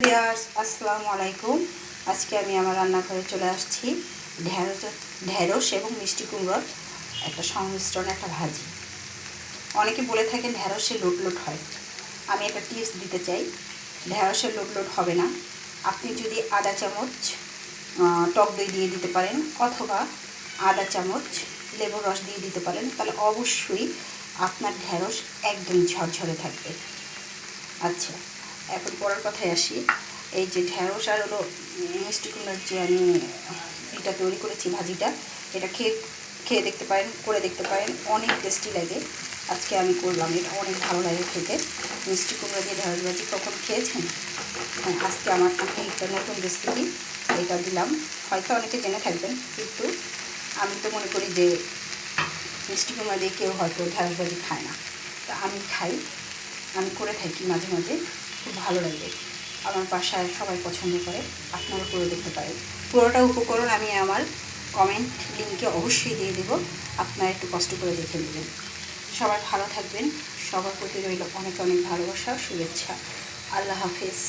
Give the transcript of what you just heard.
Viewers, আসসালামু আলাইকুম। আজকে আমি আমার রান্নাঘরে চলে আসছি ঢ্যাঁড়স ঢ্যাঁড়স এবং মিষ্টি কুমড়োর একটা সংমিশ্রণ, একটা ভাজি। অনেকে বলে থাকেন ঢ্যাঁড়সে লোট হয়। আমি একটা টিপস দিতে চাই ঢ্যাঁড়সের লোট হবে না। আপনি যদি আদা চামচ টক দই দিয়ে দিতে পারেন অথবা আদা চামচ, লেবুর রস দিয়ে দিতে পারেন, তাহলে অবশ্যই আপনার ঢ্যাঁড়স একদম ঝরঝরে থাকবে। আচ্ছা এখন পরের কথায় আসি। এই যে ঢ্যাঁড়স আর হলো মিষ্টি কুমড়ার যে আমি এটা তৈরি করেছি ভাজিটা এটা খেয়ে খেয়ে দেখতে পারেন করে দেখতে পারেন। অনেক টেস্টি লাগে। আজকে আমি করলাম এটা অনেক ভালো লাগে খেতে। মিষ্টি কুমড়া দিয়ে ঢ্যাঁড়স ভাজি কখন খেয়েছেন? হ্যাঁ, আজকে আমার আমি একটা নতুন রেসিপি এটা দিলাম। হয়তো অনেকে জেনে থাকবেন কিন্তু আমি তো মনে করি যে মিষ্টি কুমড়া দিয়ে কেউ হয়তো ঢ্যাঁড়স ভাজি খায় না। তা আমি খাই আমি করে থাকি মাঝে মাঝে। খুব ভালো লাগবে আমার বাসায় সবাই পছন্দ করে, আপনারা করে দেখতে পারেন। পুরোটা উপকরণ আমি আমার কমেন্ট লিঙ্কে অবশ্যই দিয়ে দেবো, আপনারা একটু কষ্ট করে দেখে নেবেন। সবাই ভালো থাকবেন, সবার প্রতি রইল অনেক অনেক ভালোবাসা, শুভেচ্ছা। আল্লাহ হাফিজ।